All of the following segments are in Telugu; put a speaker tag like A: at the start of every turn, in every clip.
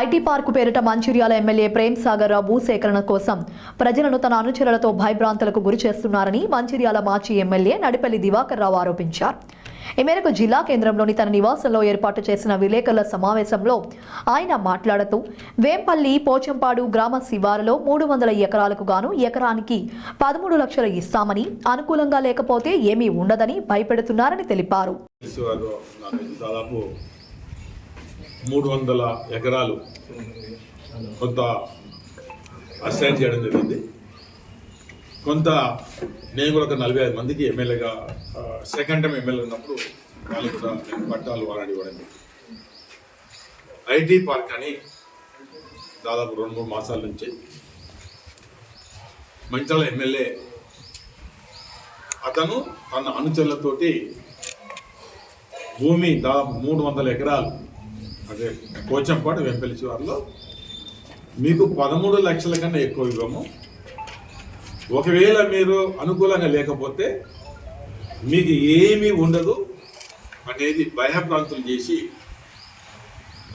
A: ఐటీ పార్కు పేరిట మంచిర్యాల ఎమ్మెల్యే ప్రేమ్ సాగర్ రావు భూసేకరణ కోసం ప్రజలను తన అనుచరులతో భయభ్రాంతులకు గురి చేస్తున్నారని మంచిర్యాల మాజీ ఎమ్మెల్యే నడిపల్లి దివాకర్ రావు ఆరోపించారు. ఈ మేరకు జిల్లా కేంద్రంలోని తన నివాసంలో ఏర్పాటు చేసిన విలేకరుల సమావేశంలో ఆయన మాట్లాడుతూ వేంపల్లి పోచంపాడు గ్రామ శివారులో మూడు వందల ఎకరాలకు గాను ఎకరానికి పదమూడు లక్షలు ఇస్తామని అనుకూలంగా లేకపోతే ఏమీ ఉండదని భయపెడుతున్నారని తెలిపారు.
B: దాదాపు మూడు వందల ఎకరాలు కొంత అసైన్ చేయడం జరిగింది. కొంత నేను కూడా ఒక నలభై ఐదు మందికి ఎమ్మెల్యేగా సెకండ్ టైం ఎమ్మెల్యే ఉన్నప్పుడు వాళ్ళు కూడా నేను పట్టాలు వారాడి ఇవ్వడం ఐటీ పార్క్ అని దాదాపు రెండు మూడు మాసాల నుంచి మంచాల ఎమ్మెల్యే అతను తన అనుచరులతోటి భూమి దాదాపు మూడు వందల ఎకరాలు అదే పోచంపాటు వెంపల్లి చివరిలో మీకు పదమూడు లక్షల కన్నా ఎక్కువ ఇవ్వము. ఒకవేళ మీరు అనుకూలంగా లేకపోతే మీకు ఏమీ ఉండదు అనేది భయభ్రాంతులు చేసి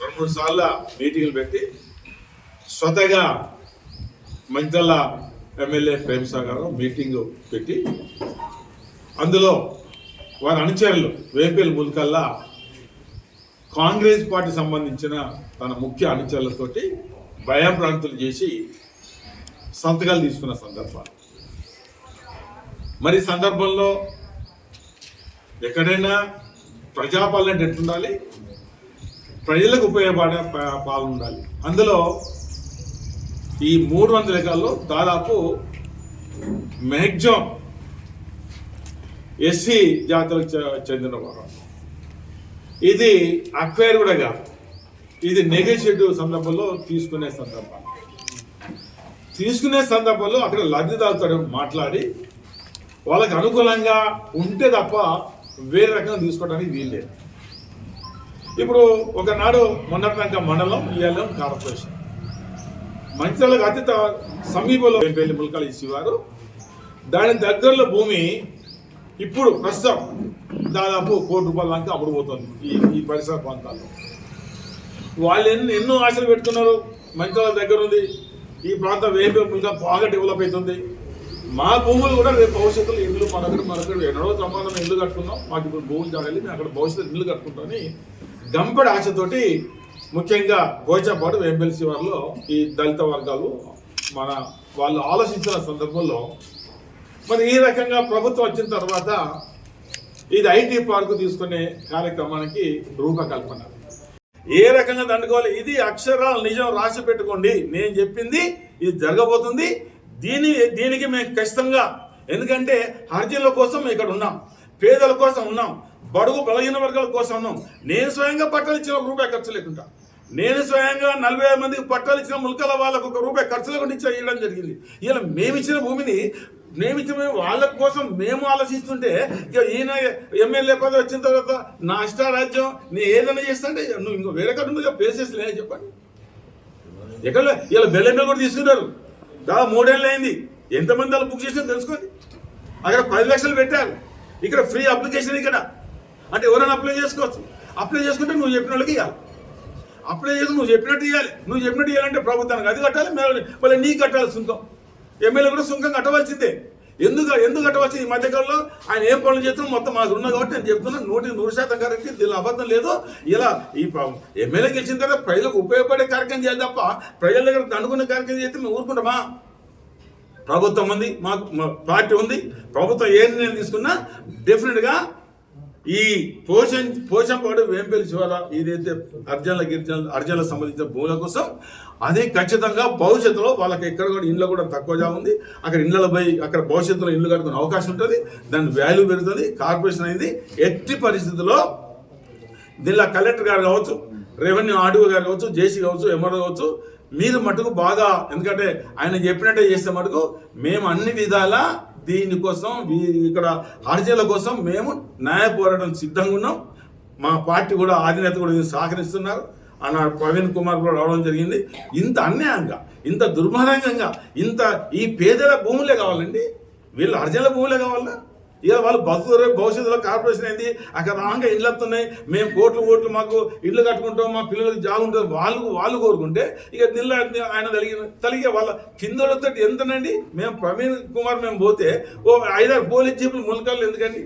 B: రెండు మూడు సార్లు మీటింగ్లు పెట్టి స్వతగా మంచల ఎమ్మెల్యే ప్రేమసాగర్ మీటింగ్ పెట్టి అందులో వారి అనుచరులు వేపేలు ముల్కల్లా కాంగ్రెస్ పార్టీ సంబంధించిన తన ముఖ్య అనుచరులతోటి భయభ్రాంతులు చేసి సంతకాలు తీసుకున్న సందర్భాలు. మరి సందర్భంలో ఎక్కడైనా ప్రజాపాలన అంటే ఎట్లుండాలి? ప్రజలకు ఉపయోగపడే ప- పాలన ఉండాలి. అందులో ఈ మూడు వందల ఎకరాల్లో దాదాపు మ్యాక్సిమం ఎస్సీ జాతులకు చె- చెందిన వారు. ఇది అక్వైర్ కూడా కాదు. ఇది నెగోషియేటివ్ సందర్భంలో తీసుకునే సందర్భం. తీసుకునే సందర్భంలో అక్కడ లబ్ధిదారుతో మాట్లాడి వాళ్ళకి అనుకూలంగా ఉంటే తప్ప వేరే రకంగా తీసుకోవడానికి వీల్లేదు ఇప్పుడు ఒకనాడు మొన్నటిదాకా మండలం ఇవాళ కార్పొరేషన్. మంచిర్యాలకు అతి సమీపంలో పెళ్ళి ములకలు ఇచ్చేవారు దాని దగ్గరలో భూమి ఇప్పుడు ప్రస్తుతం దాదాపు కోటి రూపాయల దాకా అమ్ముడుపోతుంది ఈ ఈ పరిసర ప్రాంతాల్లో. వాళ్ళు ఎన్ని ఎన్నో ఆశలు పెట్టుకున్నారు. మంచిగా దగ్గర ఉంది. ఈ ప్రాంతం వేపేపులుగా బాగా డెవలప్ అవుతుంది. మా భూములు కూడా రేపు భవిష్యత్తులో ఇల్లు మనక్కడ దగ్గర ఎన్నడో సంబంధం ఇల్లు కట్టుకున్నాం మాకు ఇప్పుడు భూములు కావాలి మేము అక్కడ భవిష్యత్తు ఇల్లు కట్టుకుంటామని గంపెడ ఆశతోటి ముఖ్యంగా గోచాపాటు ఎంఎల్సీ వారిలో ఈ దళిత వర్గాలు మన వాళ్ళు ఆలోచించిన సందర్భంలో మరి ఈ రకంగా ప్రభుత్వం వచ్చిన తర్వాత ఇది ఐటీ పార్కు తీసుకునే కార్యక్రమానికి రూపకల్పన. ఏ రకంగా దండుకోవాలి? ఇది అక్షరాలు నిజం రాసి పెట్టుకోండి. నేను చెప్పింది ఇది జరగబోతుంది. దీని దీనికి మేము ఖచ్చితంగా ఎందుకంటే హర్జీల కోసం ఇక్కడ ఉన్నాం. పేదల కోసం ఉన్నాం. బడుగు బలహీన వర్గాల కోసం ఉన్నాం. నేను స్వయంగా పట్టాలు ఇచ్చిన ఒక రూపాయి ఖర్చు లేకుండా. నేను స్వయంగా నలభై ఐదు మందికి పట్టాలు ఇచ్చిన ముల్కల వాళ్ళకు ఒక రూపాయి ఖర్చు లేకుండా ఇచ్చా ఇవ్వడం జరిగింది. ఇలా మేము ఇచ్చిన భూమిని మేము వాళ్ళ కోసం మేము ఆలోచిస్తుంటే ఇక ఈయన ఎమ్మెల్యే పదవి వచ్చిన తర్వాత నా ఇష్టారాజ్యం నీ ఏదైనా చేస్తా అంటే నువ్వు ఇంకో వేరే కాదు నువ్వు ప్లేసెస్ లే చెప్పండి. ఎక్కడ ఇలా బెల్లెంలో కూడా తీసుకున్నారు. దాదాపు మూడేళ్ళు అయింది ఎంతమంది వాళ్ళు బుక్ చేసినా తెలుసుకోండి. అక్కడ పది లక్షలు పెట్టారు. ఇక్కడ ఫ్రీ అప్లికేషన్ ఇక్కడ. అంటే ఎవరైనా అప్లై చేసుకోవచ్చు. అప్లై చేసుకుంటే నువ్వు చెప్పిన వాళ్ళకి ఇవ్వాలి అప్లై చేసి నువ్వు చెప్పినట్టు ఇవ్వాలి నువ్వు చెప్పినట్టు ఇవ్వాలంటే ప్రభుత్వానికి అది కట్టాలి మళ్ళీ నీకు కట్టాలి ఉంటాం ఎమ్మెల్యే కూడా సుంకం కట్టవలసిందే. ఎందుకు ఎందుకు కట్టవలసింది? ఈ మధ్యకాలంలో ఆయన ఏం పనులు చేస్తున్నా మొత్తం మాకు ఉన్నా కాబట్టి నేను చెప్తున్నా. నూటికి నూరు శాతం కరెక్ట్. దీనిలో అబద్ధం లేదు. ఇలా ఈ ఎమ్మెల్యే గెలిచిన తర్వాత ప్రజలకు ఉపయోగపడే కార్యక్రమం చేయాలి తప్ప ప్రజల దగ్గర దండుకునే కార్యక్రమం చేస్తే మేము ఊరుకుంటామా? ప్రభుత్వం ఉంది మాకు మా పార్టీ ఉంది. ప్రభుత్వం ఏ నిర్ణయం తీసుకున్నా డెఫినెట్గా ఈ పోషన్ పోషంపాడు వేంపల్లి శివాల ఏదైతే అర్జనల గిరిజన అర్జన్లకు సంబంధించిన భూముల కోసం అది ఖచ్చితంగా భవిష్యత్తులో వాళ్ళకి ఎక్కడ కూడా ఇండ్లు కూడా తక్కువగా ఉంది. అక్కడ ఇండ్లలో పోయి అక్కడ భవిష్యత్తులో ఇండ్లు కట్టుకునే అవకాశం ఉంటుంది. దాని వాల్యూ పెరుగుతుంది కార్పొరేషన్ అయింది ఎట్టి పరిస్థితుల్లో దీనిలో కలెక్టర్ గారు కావచ్చు రెవెన్యూ ఆర్డీఓ గారు కావచ్చు జేసీ కావచ్చు ఎంఆర్ఓ కావచ్చు మీరు మటుకు బాగా ఎందుకంటే ఆయన చెప్పినట్టే చేస్తే మటుకు మేము అన్ని విధాలా దీనికోసం ఇక్కడ హర్జీల కోసం మేము న్యాయ పోరాటం సిద్ధంగా ఉన్నాం. మా పార్టీ కూడా అధినేత కూడా సహకరిస్తున్నారు. అన్న ప్రవీణ్ కుమార్ కూడా రావడం జరిగింది. ఇంత అన్యాయంగా ఇంత దుర్మార్గంగా ఇంత ఈ పేదల భూములే కావాలండి. వీళ్ళు హర్జీల భూములే కావాలా? ఇక వాళ్ళు బస్సు భవిష్యత్తులో కార్పొరేషన్ అయింది అక్కడ రాగా ఇళ్ళు వస్తున్నాయి మేము కోట్లు కోట్లు మాకు ఇల్లు కట్టుకుంటాం మా పిల్లలకి జాగుంటారు ఉంటుంది. వాళ్ళు వాళ్ళు కోరుకుంటే ఇక నిల్ల ఆయన తలిగిన తలిగే వాళ్ళ కింద ఎంతనండి? మేము ప్రవీణ్ కుమార్ మేము పోతే ఓ ఐదారు పోలీస్ జీపులు మునకాళ్ళు ఎందుకండి?